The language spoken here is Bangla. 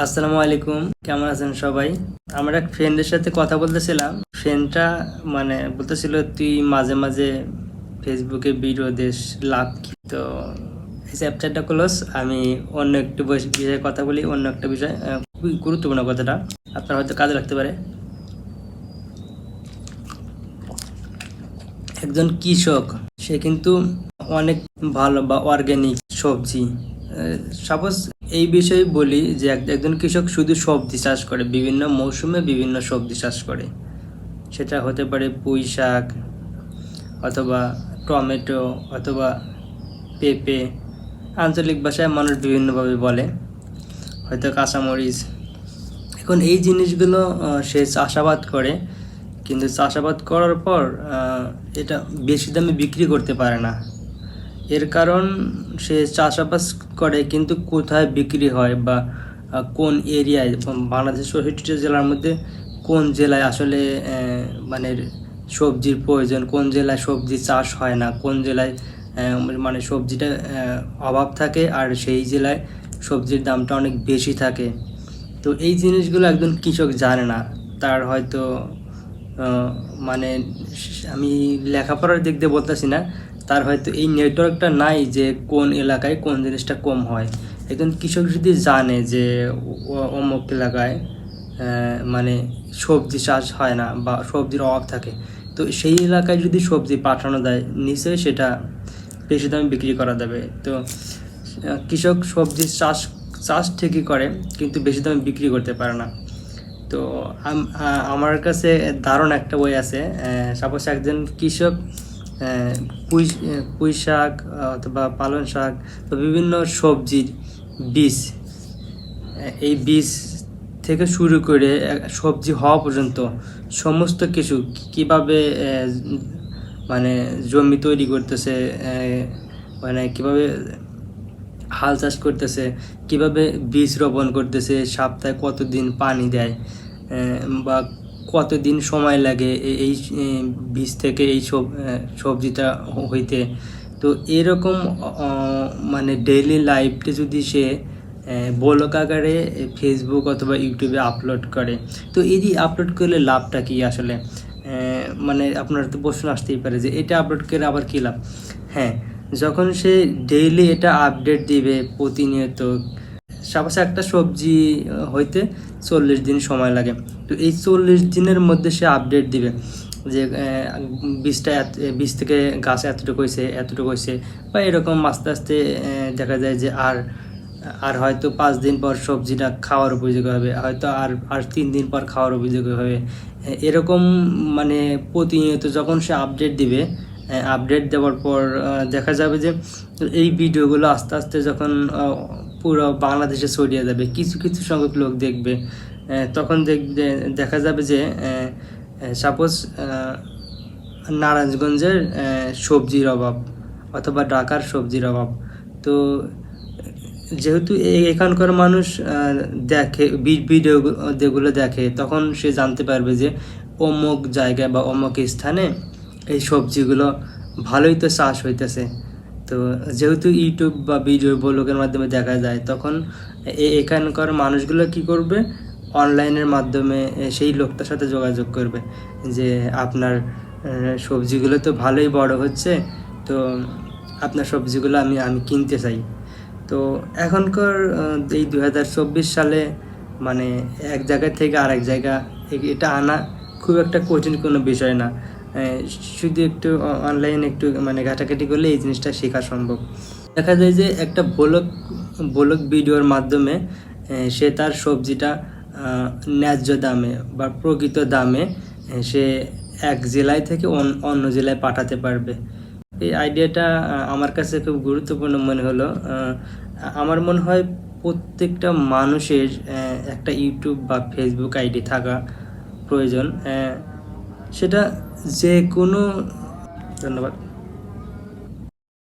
আসসালামু আলাইকুম, কেমন আছেন সবাই? আমরা এক ফ্রেন্ডের সাথে কথা বলতেছিলাম। ফ্রেন্ডটা মানে বলতেছিল, তুই মাঝে মাঝে ফেসবুকে ভিডিও দেশ লাভ কি? তো এই চ্যাপ্টারটা ক্লোজ আমি অন্য একটু বিষয়ে কথা বলি, অন্য একটা বিষয় খুবই গুরুত্বপূর্ণ কথাটা। আপনার হয়তো কাজে লাগতে পারে। একজন কৃষক, সে কিন্তু অনেক ভালো বা অর্গ্যানিক সবজি সাপোজ এই বিষয়ে বলি যে এক- একজন কৃষক শুধু সবজি চাষ করে, বিভিন্ন মৌসুমে বিভিন্ন সবজি চাষ করে। সেটা হতে পারে পুঁই শাক, অথবা টমেটো, অথবা পেঁপে। আঞ্চলিক ভাষায় মানুষ বিভিন্নভাবে বলে, হয়তো কাঁচামরিচ। এখন এই জিনিসগুলো সে চাষাবাদ করে, কিন্তু চাষাবাদ করার পর এটা বেশি দামে বিক্রি করতে পারে না। এর কারণ সে চাষাবাদ করে কিন্তু কোথায় বিক্রি হয় বা কোন এরিয়ায় বাংলাদেশ চৌষট্টিটা জেলার মধ্যে কোন জেলায় আসলে মানে সবজির প্রয়োজন, কোন জেলায় সবজি চাষ হয় না, কোন জেলায় মানে সবজিটা অভাব থাকে, আর সেই জেলায় সবজির দামটা অনেক বেশি থাকে। তো এই জিনিসগুলো একজন কৃষক জানে না। তার হয়তো মানে আমি লেখাপড়ার দিক দিয়ে বলতেছি না তার হয়তো এই নেটওয়ার্কটা নাই যে কোন এলাকায় কোন জিনিসটা কম হয়। একজন কৃষক যদি জানে যে অমুক এলাকায় মানে সবজি চাষ হয় না বা সবজির অভাব থাকে, তো সেই এলাকায় যদি সবজি পাঠানো যায় নিশ্চয়ই সেটা বেশি দামে বিক্রি করা যাবে। তো কৃষক সবজি চাষ চাষ ঠিকই করে, কিন্তু বেশি দামে বিক্রি করতে পারে না। তো আমার কাছে দারুণ একটা বই আছে সাপোজ একজন কৃষক পুঁই পুঁই শাক অথবা পালং শাক বা বিভিন্ন সবজির বীজ। এই বীজ থেকে শুরু করে, সবজি হওয়া পর্যন্ত সমস্ত কিছু কীভাবে মানে জমি তৈরি করতেছে মানে কীভাবে হাল চাষ করতেছে, কীভাবে বীজ রোপণ করতেছে, সপ্তাহে কতদিন পানি দেয় বা কতদিন সময় লাগে এই বীজ থেকে এই সব সবজিটা হইতে? তো এরকম মানে ডেইলি লাইফটা যদি সে বলক আকারে ফেসবুক অথবা ইউটিউবে আপলোড করে, তো এই আপলোড করলে লাভটা কি আসলে? মানে আপনার তো প্রশ্ন আসতেই পারে যে এটা আপলোড করে আবার কী লাভ? হ্যাঁ যখন সে ডেইলি এটা আপডেট দিবে প্রতিনিয়ত সাপাশে একটা সবজি হইতে চল্লিশ দিন সময় লাগে। তো এই চল্লিশ দিনের মধ্যে সে আপডেট দিবে যে বীজটা বীজ থেকে গাছ এতটুকু হয়েছে এতটুকু হয়েছে বা এরকম আস্তে আস্তে দেখা যায় যে আর আর হয়তো পাঁচ দিন পর সবজিটা খাওয়ার উপযোগী হবে, হয়তো আর আর তিন দিন পর খাওয়ার উপযোগী হবে। এরকম মানে প্রতিনিয়ত যখন সে আপডেট দিবে আপডেট দেওয়ার পর দেখা যাবে যে এই ভিডিওগুলো আস্তে আস্তে যখন পুরো বাংলাদেশে ছড়িয়ে যাবে, কিছু কিছু সংখ্যক লোক দেখবে। তখন দেখবে দেখা যাবে যে সাপোজ নারায়ণগঞ্জের সবজির অভাব অথবা ঢাকার সবজির অভাব। তো, যেহেতু এখানকার মানুষ দেখে ভিডিও যেগুলো দেখে, তখন সে জানতে পারবে যে অমুক জায়গায় বা অমুক স্থানে এই সবজিগুলো ভালোই তো চাষ হইতেছে। তো যেহেতু ইউটিউব বা ভিডিও ব্লগের মাধ্যমে দেখা যায়, তখন এখানকার মানুষগুলো কি করবে? অনলাইনের মাধ্যমে সেই লোকটার সাথে যোগাযোগ করবে যে, আপনার সবজিগুলো তো ভালোই বড় হচ্ছে, তো আপনার সবজিগুলো আমি আমি কিনতে চাই। তো এখনকার এই দু হাজার চব্বিশ সালে মানে এক জায়গা থেকে আরেক জায়গা এটা আনা খুব একটা কঠিন কোনো বিষয় না। শুধু একটু অনলাইন একটু মানে ঘাটাঘাটি করলে এই জিনিসটা শেখা সম্ভব। দেখা যায় যে একটা ব্লগ ব্লগ ভিডিওর মাধ্যমে সে তার সবজিটা ন্যায্য দামে বা প্রকৃত দামে সে এক জেলায় থেকে অন- অন্য জেলায় পাঠাতে পারবে। এই আইডিয়াটা আমার কাছে খুব গুরুত্বপূর্ণ মনে হলো। আমার মনে হয় প্রত্যেকটা মানুষের একটা ইউটিউব বা ফেসবুক আইডি থাকা প্রয়োজন। সেটা যে কোনো ধন্যবাদ।